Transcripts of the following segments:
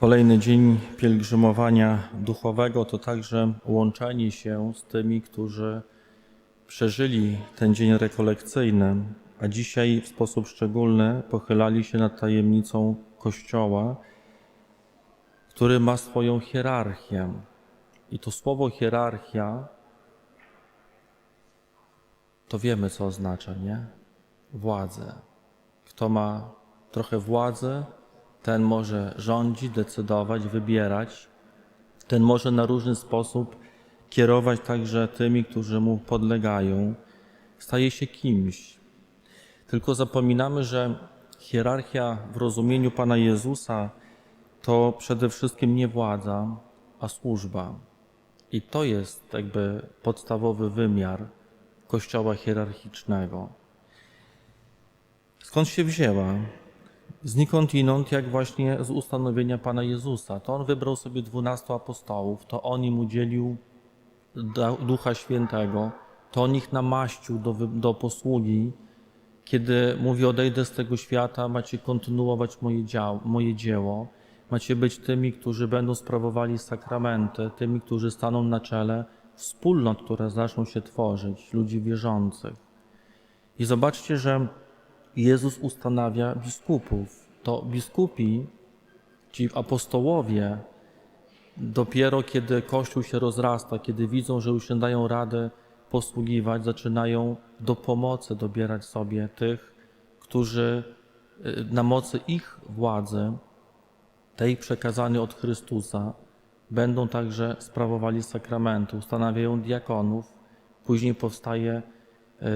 Kolejny dzień pielgrzymowania duchowego to także łączenie się z tymi, którzy przeżyli ten dzień rekolekcyjny, a dzisiaj w sposób szczególny pochylali się nad tajemnicą Kościoła, który ma swoją hierarchię. I to słowo hierarchia to wiemy, co oznacza, nie? Władzę. Kto ma trochę władzy, ten może rządzić, decydować, wybierać. Ten może na różny sposób kierować także tymi, którzy mu podlegają. Staje się kimś. Tylko zapominamy, że hierarchia w rozumieniu Pana Jezusa to przede wszystkim nie władza, a służba. I to jest jakby podstawowy wymiar Kościoła hierarchicznego. Skąd się wzięła? Znikąd inąd, jak właśnie z ustanowienia Pana Jezusa. To On wybrał sobie dwunastu apostołów, to On im udzielił Ducha Świętego, to On ich namaścił do, do posługi, kiedy mówi odejdę z tego świata, macie kontynuować moje, dział, moje dzieło, macie być tymi, którzy będą sprawowali sakramenty, tymi, którzy staną na czele wspólnot, które zaczną się tworzyć, ludzi wierzących. I zobaczcie, że Jezus ustanawia biskupów. To biskupi, ci apostołowie, dopiero kiedy Kościół się rozrasta, kiedy widzą, że już nie dają rady posługiwać, zaczynają do pomocy dobierać sobie tych, którzy y, na mocy ich władzy, tej przekazanej od Chrystusa, będą także sprawowali sakramenty, ustanawiają diakonów, później powstaje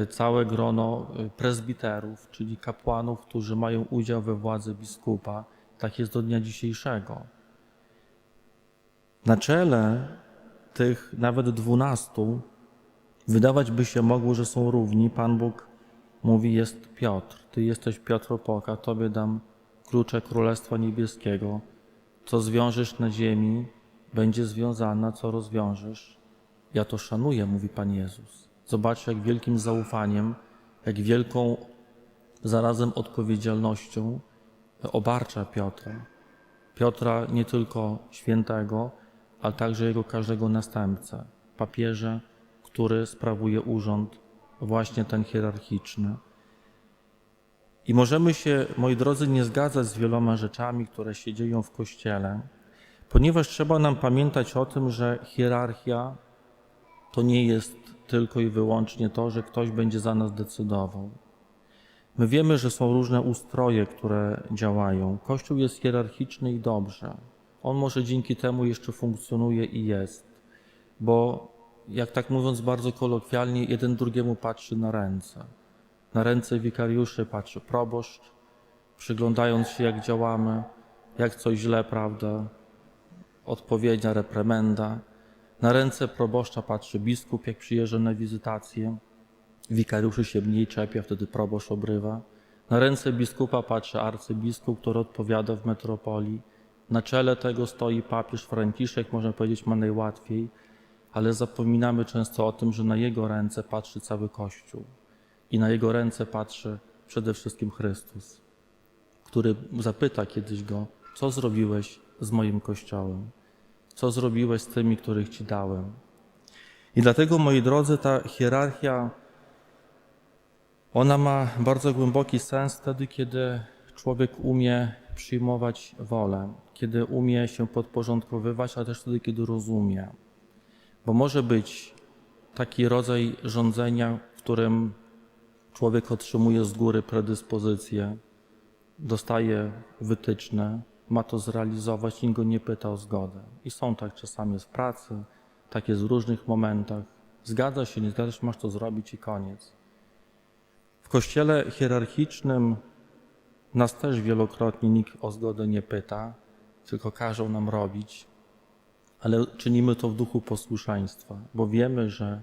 całe grono e, prezbiterów, czyli kapłanów, którzy mają udział we władzy biskupa. Tak jest do dnia dzisiejszego. Na czele tych nawet dwunastu wydawać by się mogło, że są równi. Pan Bóg mówi, jest Piotr. Ty jesteś Piotr Opoka, Tobie dam klucze Królestwa Niebieskiego. Co zwiążesz na ziemi, będzie związane, co rozwiążesz. Ja to szanuję, mówi Pan Jezus. Zobaczcie, jak wielkim zaufaniem, jak wielką zarazem odpowiedzialnością obarcza Piotra. Piotra nie tylko świętego, ale także jego każdego następcę, papieża, który sprawuje urząd właśnie ten hierarchiczny. I możemy się, moi drodzy, nie zgadzać z wieloma rzeczami, które się dzieją w Kościele, ponieważ trzeba nam pamiętać o tym, że hierarchia to nie jest tylko i wyłącznie to, że ktoś będzie za nas decydował. My wiemy, że są różne ustroje, które działają. Kościół jest hierarchiczny i dobrze. On może dzięki temu jeszcze funkcjonuje i jest, bo jak tak mówiąc bardzo kolokwialnie, jeden drugiemu patrzy na ręce. Na ręce wikariuszy patrzy proboszcz, przyglądając się, jak działamy, jak coś źle, prawda, odpowiednia reprymenda. Na ręce proboszcza patrzy biskup, jak przyjeżdża na wizytację. Wikariuszy się mniej czepia, wtedy proboszcz obrywa. Na ręce biskupa patrzy arcybiskup, który odpowiada w metropolii. Na czele tego stoi papież Franciszek, można powiedzieć, ma najłatwiej, ale zapominamy często o tym, że na jego ręce patrzy cały Kościół i na jego ręce patrzy przede wszystkim Chrystus, który zapyta kiedyś go, co zrobiłeś z moim Kościołem, co zrobiłeś z tymi, których ci dałem. I dlatego, moi drodzy, ta hierarchia, ona ma bardzo głęboki sens wtedy, kiedy człowiek umie przyjmować wolę, kiedy umie się podporządkowywać, ale też wtedy, kiedy rozumie. Bo może być taki rodzaj rządzenia, w którym człowiek otrzymuje z góry predyspozycje, dostaje wytyczne, ma to zrealizować, nikt go nie pyta o zgodę. I są tak czasami w pracy, tak jest w różnych momentach. Zgadza się, nie zgadza się, masz to zrobić i koniec. W kościele hierarchicznym nas też wielokrotnie nikt o zgodę nie pyta, tylko każą nam robić, ale czynimy to w duchu posłuszeństwa, bo wiemy, że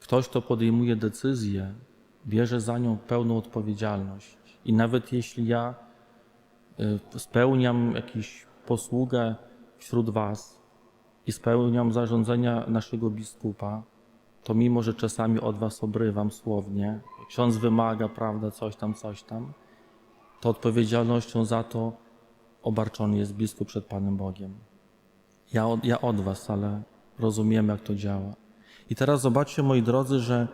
ktoś, kto podejmuje decyzję, bierze za nią pełną odpowiedzialność. I nawet jeśli ja spełniam jakąś posługę wśród Was i spełniam zarządzenia naszego biskupa, to mimo, że czasami od Was obrywam słownie, ksiądz wymaga, prawda, coś tam, coś tam, to odpowiedzialnością za to obarczony jest blisko przed Panem Bogiem. Ja od, ja od Was, ale rozumiem, jak to działa. I teraz zobaczcie, moi drodzy, że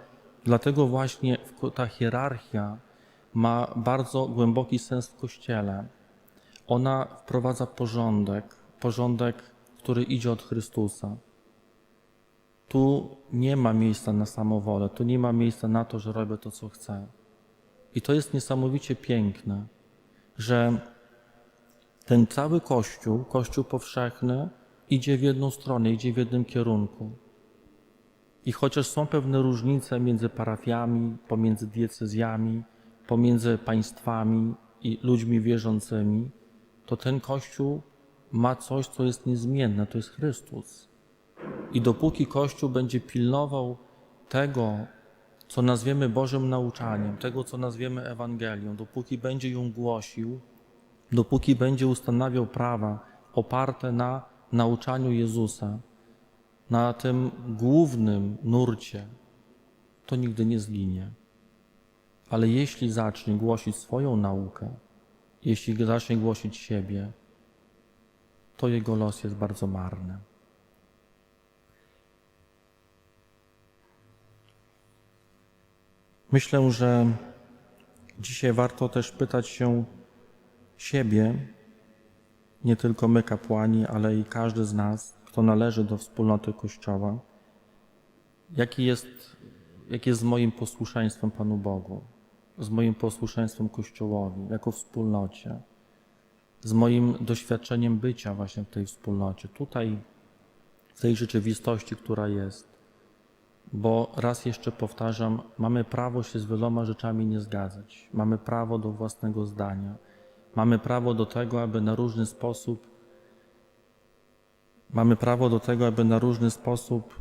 dlatego właśnie ta hierarchia ma bardzo głęboki sens w Kościele. Ona wprowadza porządek, porządek, który idzie od Chrystusa. Tu nie ma miejsca na samowolę, tu nie ma miejsca na to, że robię to, co chcę. I to jest niesamowicie piękne, że ten cały Kościół, Kościół powszechny, idzie w jedną stronę, idzie w jednym kierunku. I chociaż są pewne różnice między parafiami, pomiędzy diecezjami, pomiędzy państwami i ludźmi wierzącymi, to ten Kościół ma coś, co jest niezmienne, to jest Chrystus. I dopóki Kościół będzie pilnował tego, co nazwiemy Bożym nauczaniem, tego, co nazwiemy Ewangelią, dopóki będzie ją głosił, dopóki będzie ustanawiał prawa oparte na nauczaniu Jezusa, na tym głównym nurcie, to nigdy nie zginie. Ale jeśli zacznie głosić swoją naukę, jeśli zacznie głosić siebie, to jego los jest bardzo marny. Myślę, że dzisiaj warto też pytać się siebie, nie tylko my kapłani, ale i każdy z nas, kto należy do wspólnoty Kościoła, jaki jest, jakie jest moim posłuszeństwem Panu Bogu, z moim posłuszeństwem Kościołowi, jako wspólnocie, z moim doświadczeniem bycia właśnie w tej wspólnocie, tutaj, w tej rzeczywistości, która jest. Bo raz jeszcze powtarzam, mamy prawo się z wieloma rzeczami nie zgadzać. Mamy prawo do własnego zdania. Mamy prawo do tego, aby na różny sposób mamy prawo do tego, aby na różny sposób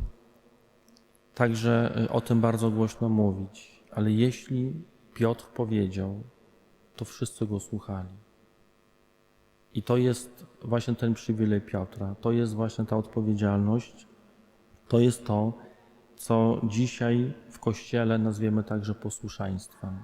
także y, o tym bardzo głośno mówić. Ale jeśli Piotr powiedział, to wszyscy go słuchali. I to jest właśnie ten przywilej Piotra, to jest właśnie ta odpowiedzialność, to jest to, co dzisiaj w Kościele nazwiemy także posłuszeństwem.